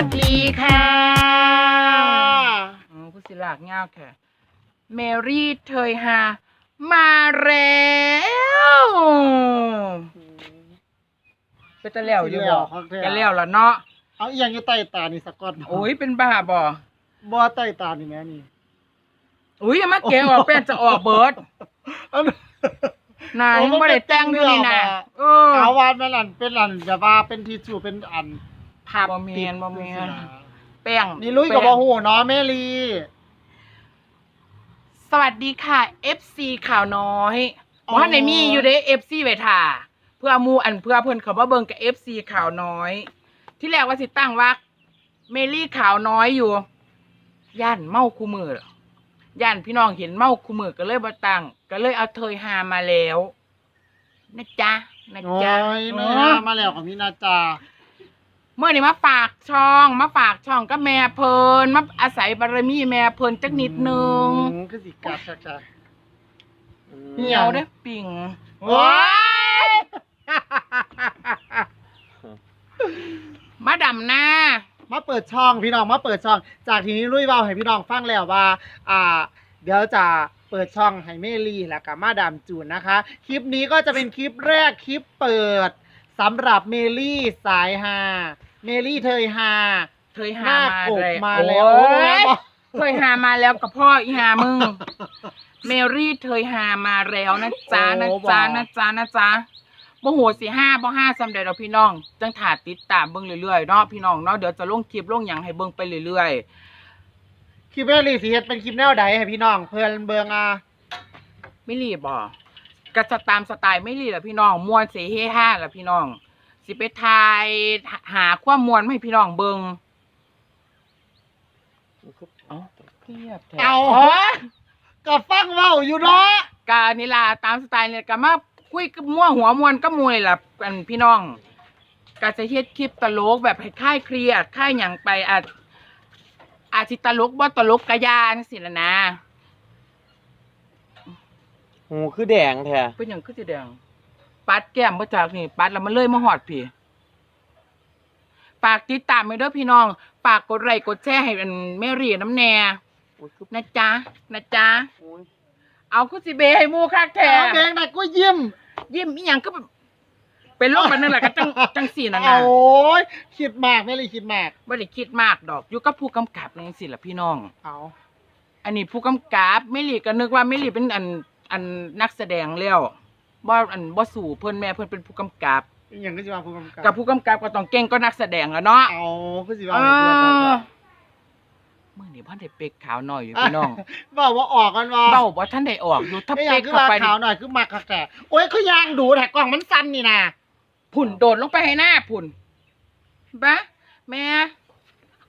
วัสดีค่ะอืมผู้สิลากเงาแค่เมรี่เทยฮามาแล้วเป็นตะแล้วอยู่บ่ของแท้กันแล้วล่ะเนาะเอาอีหยังอยู่ใต้ตานี่สะกอนโอ้ยเป็นบ้าบ่บ่ใต้ตานี่แม่นี่อุ้ยอย่ามาแกะออกแป้นจะออกเบิดอันนายยังไม่ได้แต่งอยู่นี่นะเออเอาวานแม่นอันเป็นอันแบบว่าเป็นทิชชู่เป็นอัน พับบ่แม่นบ่แม่นแป้งนี่ลุยกับแป้บ่งฮู้เนาะแม่ลีสวัสดีค่ะ FC ข่าวน้อยว่าในมีอยู่เด้ FC ไว้ท่าเพื่อหมูอันเพื่อเพิ่นเขามาเบิ่งกับ FC ข่าวน้อย ที่แรกว่าสิตั้งว่าเมลี่ข่าวน้อยอยู่ ย่านเมาคู่มือย่านพี่น้องเห็นเมาคู่มือก็เลยบ่ตั้งก็เลยเอาเทยหามาแล้วนะจ๊ะนะโอ้จ๊ะยเนื้เอออมาแล้วของพี่นาจา เมื่อนี้มาฝากช่อง มาฝากช่องก็แม่เพลินมาอาศัยบารมีแม่เพลินจักนิดนึงอืมคือสิกัดชักเหี่ยวเด้อปิ่งๆโอ้ยมาดำหน้า มาเปิดช่องพี่น้องมาเปิดช่อง จากทีนี้ลุยเว้าให้พี่น้องฟังแล้วว่า อ่า เดี๋ยวจะเปิดช่องให้เมลี่แล้วกับมาดามจูนนะคะ คลิปนี้ก็จะเป็นคลิปแรกคลิปเปิดสำหรับเมลี่สายฮา เมลี่เทยฮาเธยหหาน้ามาปกเลยมาแล้วโอ้ยโอ้ยเธยหามาแล้วกับพ่ออีหามึง เมรี่เธยหามาแล้วนะจ๊ะนะจ๊ะนะจ๊ะนะจ๊ะบ่โหสิห้าบ่ห้าสำเร็จเราพี่น้อง จังถาติดตามเบิ่งเรื่อยๆเนาะพี่น้องเนาะเดี๋ยวจะลงคลิปลงหยังให้เบิ่งไปเรื่อยคลิปเมลี่สิเฮ็ดเป็นคลิปแนวใดให้พี่น้อง เพิ่นเบิ่งอะๆไม่รีบบ่ก็จะตามสไตล์ไม่รีบแหละพี่น้องม่วนเสเฮฮาแหละพี่น้อง สิไปทายหาความม่วนมาให้พี่น้องเบิ่งเอ้าเครียดแท้เอาโอ๊ยก็ฟังเว้าอยู่เนาะกานี่ล่ะตามสไตล์เนี่ยก็มาคุยกับมั่วหัวมวนก็มวยล่ะอันพี่น้องก็จะเฮ็ดคลิปตลกแบบให้คลายเครียดคลายหยังไปอาจอาจสิตลกบ่ตลกกะยาจังซี่ล่ะนะหูคือแดงแท้เป็นหยังคือสิแดง ปัดแก้มบ่จากนี่ปัดแล้วมันเลยมาฮอดพี่ฝากติดตามไว้เด้อพี่น้องฝากกดไลค์กดแชร์ให้อันแม่รีน้ำแน่โอ้ยคือนะจ๊ะนะจ๊ะโอ้ยเอาคือสิเบให้หมู่คักแท้เอาเพลงไหนก็ยิ้มยิ้มอีหยังก็แบบเป็นโรคแบบนึงแหละก็จังจังสี่นั่นเอานะโอ้ยคิดมากแม่ลี่คิดมากไม่ได้คิดมากดอกอยู่กับผู้กำกับนี่สิล่ะพี่น้องเอาอันนี้ผู้กำกับไม่หลีก็นึกว่าไม่หลีเป็นอันอันนักแสดงแล้ว บ่อันบ่สู่เพิ่นแม่เพิ่นเป็นผู้กำกับอหย่างก็สิว่าผู้กำกับกับผู้กำกับก็ต้องเก่งก็นักแสดงอะเนาะเอาก็สิเอว่าให้เพื่อนอนะมื่อนี้พ่อได้เป๊กขาวหน่อยอยู่พี่น้องบอกว่าออกกันว่าเบ้าบ่ท่านได้ออกอยู่ถ้าไอ้อเป๊ย่างกคือเข้าว่าไปขาวหน่อยคือมักค่ะแต่โอ้ยคือยางดูแต่กล่องมันสั้นนี่นะผุ่นโดดลงไปให้หน้าผุ่นบะแม่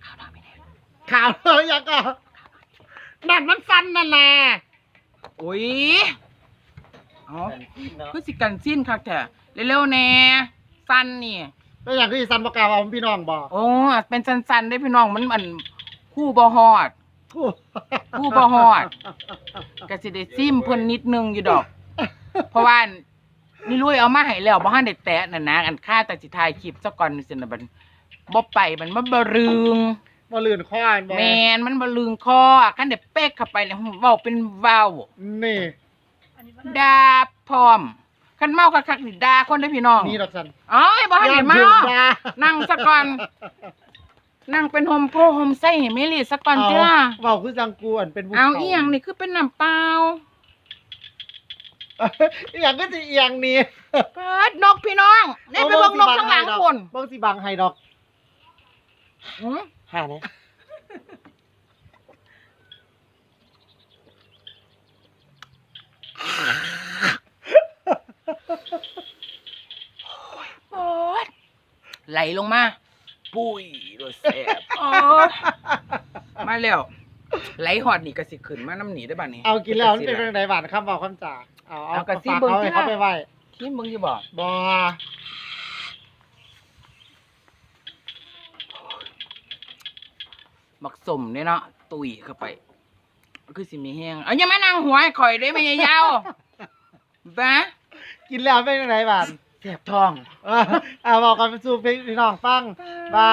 ขาวหน่อยไม่ได้ขาวเลยอยางก็นั่นมันสั้นนั่นแหละโอ้ย เอ๋อคือสิกันสิ้นคักแท้เร็วๆแน่สั้นนี่แล้วอย่างคืออีสันประกาศเอาพี่น้องบอกโอ้เป็นสั้นๆได้พี่น้องมันมันคู่บ่ฮอด ผู้บ่ฮอด ก็สิได้ซิมเพิ่นนิดนึงอยู่ดอก เพราะว่านี่ลุยเอามาให้แล้วบ่ทันได้แตะนั่นนะอันค่าแต่สิถ่ายคลิปซะก่อนนี่สินะบัดบ่ไปมันบ่บรึงบอลื่นข้อนบอแมนมันบ่ลึงคอคันได้เป๊กเข้าไปแล้วเว้าเป็นเว้านี่ ด่าพร้อมคันเมาคักๆนี่ด่าคนได้อพี่น้องนี่ดอกสันอ้อยบ่ทันได้เมาย่นถึงนะนั่งซะก่อน นั่งเป็นโฮมโพโฮมไส้ให้เมลี่ซะก่อนเอาจ้าเบาคือจังกวนเป็นภูเอาขอีหยังนี่คือเป็นน้ำเปล่าอีหยังก็จะอีหยังนี่เปิดนกพี่น้องนี่ไปเบิ่งนกข้างหลังคนเบิ่งสิบังให้ดอกหือห่านะ เปิดไหลลงมา ปุ้ยโดยแสบโอ้มาแล้วไหลหอดนี่ก็สิขึ้นมาน้ำหนีได้อบ้านี้เอากินแล้วมันเป็นเรื่องใดหวานคำบอกคำจ่าเอาเอาเอากระซิบฝากเบิ่งเขาสิให้เขาล่ะไปไหว้ที่มึงอยู่บอกบอบักสมเนี่ยเนาะตุยเข้าไป คือสิมีแห้งเอาอย่ามานั่งหัวให้ข่อยได้ไหมยายยาวบ้า กินแล้วเป็นเรื่องใดหวานแสบท้องอ่าอ่าบอกกันสู่พี่น้องฟังว่า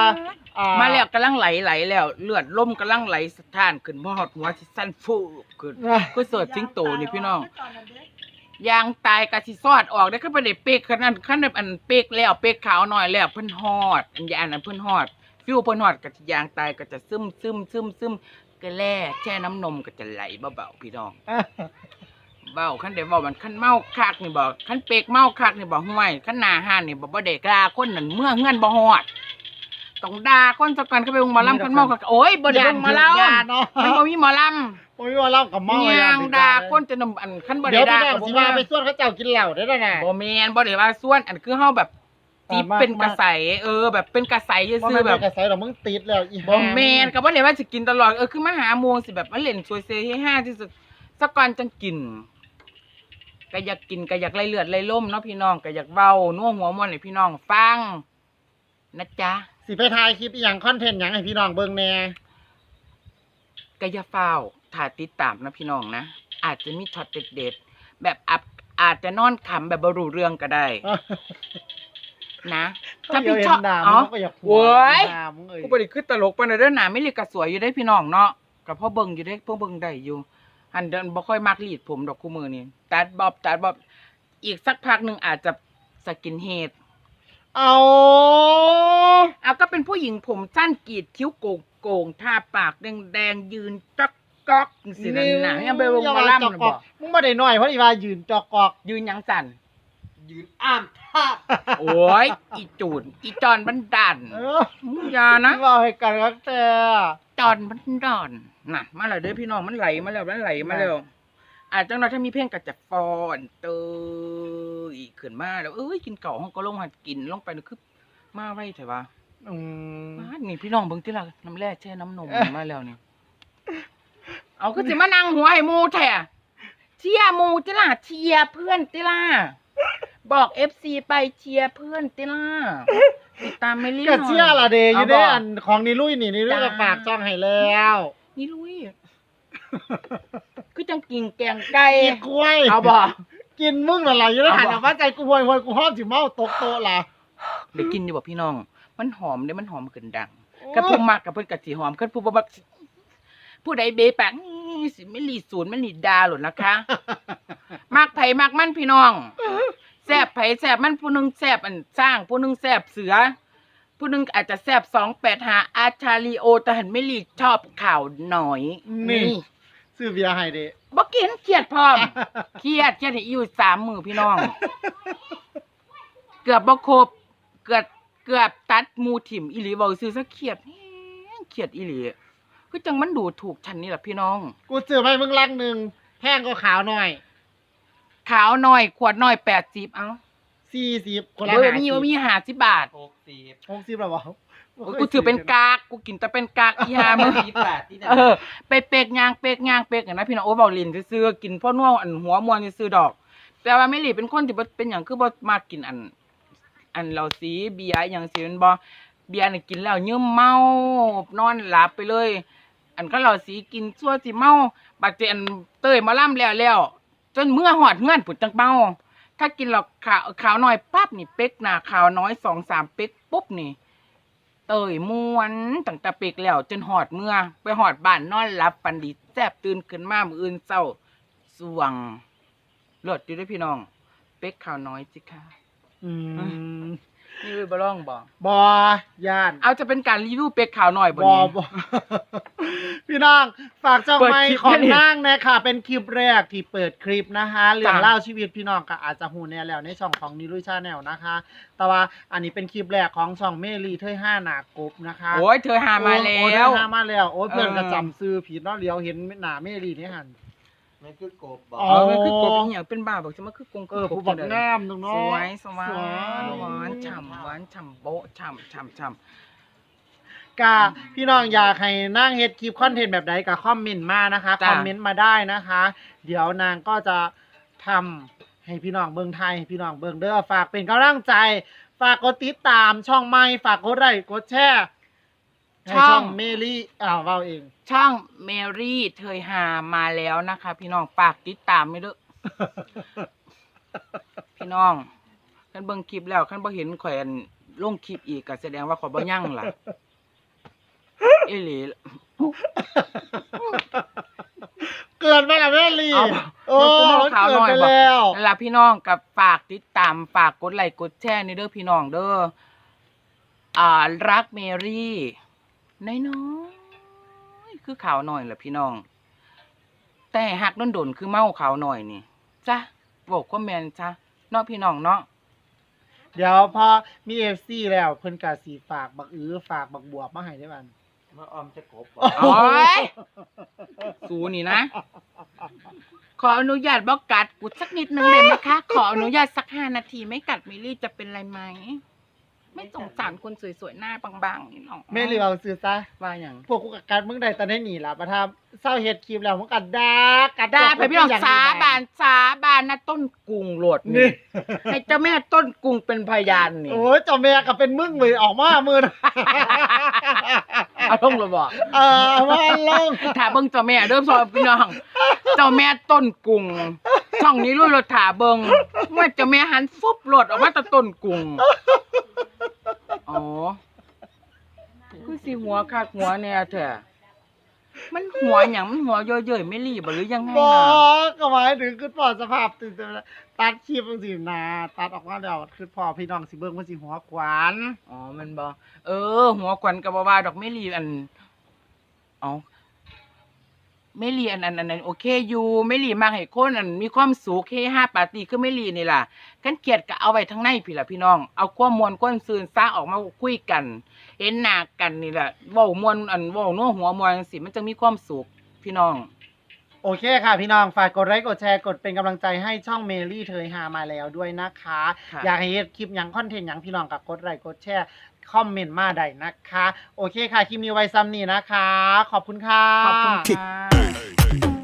อ่ามาแล้วกำลังไหลไหลแล้ว เลือดล่มกำลังไหลสะท้านขึ้นบ่ฮอดหัวสิสั่นฟูขึ้นก็เสิร์ชสิงโตนี่พี่น้องยางตายกะสิซอดออกได้ขึ้นไปได้เป๊กขนาดขั้นแบบอันเป๊กแล้วเป๊กขาวหน่อยแล้วเพิ่นฮอดอันยาอันนั้นเพิ่นฮอดฟิวเพิ่นฮอดก็สิยางตายก็จะซึมซึมซึมซึมก็แล่แช่น้ำนมก็จะไหลเบาๆพี่น้อง เบาขั้นเดี๋ยวบอกมันขั้นเมาคักนี่บอกขั้นเป๊กเมาคักนี่บอกห่วยขั้นหนาห้านนี่บอกบ่ได้กล้าคนนั่นเมื่อเงื่อนบ่ฮอดต้องด่าคนสักกันเขาไปวงหมอลำขั้นเมาคักโอ้ยบ่ได้วงหมอลยานเนาะำมันบ่มีหมอลโอ้ยว่าเล่ากับำเมามียยางถึงด่าเลยคนจะนำอันขั้นบ่เดี๋ได้ยวพี่ด่าน้องก็สิบ่มาว่าไปส่วนเขาเจ้ากินเหล้าได้แล้วนะบ่แม่นบ่ได้ว่าส่วนอันคือเฮาแบบจีบอ่ามาเป็นกระใสเออ แบบเป็นกระใสว่าซื่ไม่อๆแบเป็บนกระแสหรอกมึงติดแล้วอีบ่แม่นก็บ่ได้ว่าสิกินตลอดเออคือมาหาโมงสิแบบมาเล่นซวยเซให้ห้าที่สุดสักก่อนจังกิน ก็อยากกินก็อยากไล่เลือดไล่ล่มเนาะพี่น้องก็อยากเว้านัวหัวม่วนให้พี่น้องฟังนะจ๊ะสิไปถ่ายคลิปอหย่างคอนเทนต์หยังให้พี่น้องเบิ่งแหน่ก็อย่าเฝ้าวถ่ายติดตามนะพี่น้องนะอาจจะมีช็อตเด็ดๆแบบอับอาจจะนอนขำแบบบรูเรื่องก็ได้ นะถ้าพี่ชอบเห็นหน้าอ๋อมึงก็อยากโว้ยหน้ามึงเอ้ย กูบริคือตลกปานใดเด้อหนาไม่เรียกกระสวยอยู่ได้พี่น้องเนาะกับพ่อเบิ่งอยู่ได้พ่อเบิ่งได้อยู่ หันเดินบ่ค่อยมักรีดผมดอกคู่มือนี่ตัดบอบตัดบอบอีกสักพักหนึ่งอาจจะสกินเฮดเอาเอาก็เป็นผู้หญิงผมสั้นกรีดคิ้วโก่งโก่งทาปากแดงๆยืนจ๊อกก๊อกสินั่นน่ะยังไปวงอย่มาจล่ำอกน่ะกบออกกมึงบ่ได้น้อยเพราะอีว่ายืนจอกกอกยืนหยังสั่นยืนอ้ามทาบโอ้ยอีจูนอีจอนบันดันเออมึงอย่านะว่าให้กันครับแต่ จอนมันดอนน่ะ มาแล้วเด้อพี่น้องมันไหลมาแล้วมันไหลมาแล้วอาจจังเราถ้ามีเพลงก็จะฟอนเตยขึ้นมาแล้วเอ้ยกินเก่าห้องก็ลงหัดกินลงไปนึกคือมาไว้เถอะวะอืมมานี่พี่น้องเบิ่งที่ละน้ำแร่แช่น้ำนมมาแล้วนี่เอาก็สิมานั่งหัวให้หมูแท้เชียร์หมูติล่ะเชียร์เพื่อนติล่ะ บอกเอฟซีไปเชียร์เพื่อนติล่ะติดตามไม่รีบหก็น่อย เชื่อละเดย์อยู่ได้เอาบอกอันของนิลุยนี่นิลุยจ้า ก็ฝากจ้องให้แล้วนี่ลุยคือจังกินแกงไก่กินกล้วยเอาบ่กินมึงอะไรอยู่แล้วเอาบ่หันออกมาใจกูหวยหวยกูห้อมสิเมาตกโต๊ะล่ะได้กินอยู่บ่พี่น้อง มันหอมเด้มันหอมขึ้นดังกับผู้มักกับเพิ่นก็สิหอมคันผู้บ่มักสิผู้ใดเบปากอื้อสิไม่รีศูนย์ไม่รีดาหรอกนะคะ มักไผมักมันพี่น้อง แซ่บไผแซ่บมันผู้หนึงแซ่บอันสร้างผู้หนึงแซ่บเสือ ผู้หนึงอาจจะแซ่บ285อาชาลีโอแต่หันไม่รีชอบข่าวหน่อยนี่ ซื้อเบียร์ให้เดะบ่กินเครียดพร้อม เครียดเครียดให้อยู่สามมือพี่น้อง เกือบบ่ครบเกือบเกือบตัดหมูถิ่มอีหลีเว้าซื่อซะเครียดแฮงเครียดอีหลีคือจังมันดูถูกฉันนี่แหละพี่น้อง กูซื้อมาให้มึงลังหนึ่งแพงก็ขาวหน่อย ขาวน้อย ขวดน้อย80เอ้าสี่สิบคนละเออห้ามีสิบบ่มี50บาทหกสิบหกสิบแล้วบ่โอ้ยกูถือเป็นกากกูกินแต่เป็นกากอีหามึงยี่แปดที่ไหนเออไปเปกยางเปกยางเปกอย่างนะพี่น้องโอ้เบาลินซื่อๆกินพ่อนัวอันหัวมวนซื่อๆดอก แต่ว่าไม่หลีเป็นคนที่บ่เป็นอย่างคือบ่มากินอัน อันเหล้าสีเบียร์อหย่างสิมันบ่เบียร์นี่กินแล้วยืมเมานอนหลับไปเลย อันก็เหล้าสีกินชั่วสิเมาบัดเจอันเต้ยมาล่ำแล้วแล้ว จนเมื่อหอดเงื่อนผุดจังเมาถ้ากินเหล้าขาวขาวน้อยปั๊บนี่เป๊กหน้าขาวน้อยสองสามเป๊กปุ๊บนี่ เตยม้วนตั้งแต่เป๊กแล้วจนหอดเมื่อ ไปหอดบ้านนอนหลับปันดีแซบตื่นขึ้นมามืออื่นเศร้าสวงหลดอยู่ด้วยพี่น้อง เป๊กข่าวน้อยจิค่ะ อืม นี่เว้ยบ่ร้องบ่บย่านเอาจะเป็นการรีวิวเป็กข่าวน้อยบ่บอนี้ บพี่น้องฝากช่องเปิดไม้คลิปของให้ดินางนะคะเป็นคลิปแรกที่เปิดคลิปนะคะเรื่องจ้ะ เล่าวชีวิตพี่น้องก็อาจจะหูแน่แล้วในช่องของนิรุชาแนลนะคะ แต่ว่าอันนี้เป็นคลิปแรกของช่องเมลีเทยห้าหนากบนะคะโอ้ยเธอหามาแล้โอ้วเธอหามาแล้ว โอ้ยเพื่อนเออ ก็จำซื้อผิดเนาะเลี้ยวเห็นหน้าเมลีนี่หัน มันคือกบบอกอ๋เออมันคือกบอีหยังเป็นบ้าบอกจะมาคือกงเออคืผู้บักจังใดงามตรงเนาะสวยสวยสวยหวานฉ่ำหวานฉ่ำโบ๊ะฉ่ำฉ่ำฉ่ำกาพี่น้องอยากให้นั่งเฮ็ดคลิปคอนเทนต์แบบใดก็คอมเมนต์มานะคะจ้ะคอมเมนต์มาได้นะคะ เดี๋ยวนางก็จะทำให้พี่น้องเบิ่งไทยให้พี่น้องเบิ่งเด้อฝากเป็นกำลังใจ ฝากกดติดตามช่องใหม่ฝากกดไลค์กดแชร์ ให้ช่องช่องเมลี่อ้าวเว้าเอง ช่องเมรี่เธยหามาแล้วนะคะ พี่น้องฝากติดตามไม่ด้วยพี่น้องคันเบิ่งคลิปแล้วคันบ่เห็นข่อยอันลงคลิปอีกก็แสดงว่าข่อยบ่ยั่งล่ะเอหลีเกินไปแล้วแม่ลีเอาโอ้เอาข่าวเกิหนน่อยไปบอกแล้ว นั่นล่ะพี่น้องกับฝากติดตามฝากกดไลค์กดแชร์นี่เด้อพี่น้องเด้ออ่ารักเมรี่ น้อยๆคือข่าวหน่อยแหละพี่น้อง แต่หักดนดนๆคือเมาข่าวหน่อยนี่จ้ะบอกก็แมนจ้ะเนาะพี่น้องเนาะเดี๋ยวพอมีเอฟซีแล้วเพิ่นกาสีฝากบักอื้อฝากบักบวบมาให้ได้บันมาออมจะกบบ่โอ้ยสูนี่นะ ขออนุญาตบอกกัดกูสักนิดนึงได้ไหมคะ ขออนุญาตสักห้านาทีไม่กัดมิลลี่จะเป็นไรไหม ไม่สงสารคนสวยๆหน้าบางๆนี่หรอแม่ลีเอาซื้อซะว่าอย่างพวกกูกักกัดมึงได้ตอนนี้หนีละประทับเศร้าเฮ็ดคลิปแล้วมึงกัดดากัดได้ไปพี่น้องย่สานี้บานสาบานนะต้นกุงโหลดนี่นี่ให้เจ้าแม่ต้นกุงเป็นพยานนี่โอ้ยเจ้าแม่ก็เป็นมึงเลยออกมามือเอาลงเลยบอกเออเอามาลงถาเบิ้งเจ้าแม่เริ่มสอบพี่น้อง เจ้าแม่ต้นกุง ช่องนี้รุ่นรถถาเบิ้งเมื่อเจ้าแม่หันฟุบโหลดออกมาแตะต้นกุงอ๋อคือสิหัวคักหัวเนี่ยเถอะมันหัวอย่างมันหัวเยอะๆไม่รีบหรือยังไงบอน่ะกก็หมายถึงคือพอสภาพตื่นเต้นตัดคลิปจังสินาตัดออกมาแล้วคือพอพี่น้องสิเบิ่งว่าสิหัวขวาน อ๋อมันบอเออ หัวควันกับบว่าดอกไม่รีอัน เอา ไม่รีอันอันอันอันโอเคอยู่ไม่รีมากให้คนอันมีความสุขเฮฮาปาร์ตี้คือไม่รีนี่ล่ะกันเกลียดก็เอาไว้ทั้งในพี่ล่ะพี่น้อง เอาความมวลก้นซืนซาออกมาคุยกัน เห็นหน้ากันนี่แหละเว้ามวลอันเว้านัวหัวมวลจังสิมันจะมีความสุขพี่น้อง โอเคค่ะพี่น้องฝากกดไลค์กดแชร์กดเป็นกำลังใจให้ช่องเมลี่เธอหามาแล้วด้วยนะคะ ค่ะ อยากให้เฮ็ดคลิปหยังคอนเทนต์หยังพี่น้องกับกดไลค์กดแชร์ คอมเมนต์มาได้นะคะ โอเคค่ะ คลิปนี้ไว้ซ้ำนี่นะคะ ขอบคุณค่ะ ขอบคุณค่ะ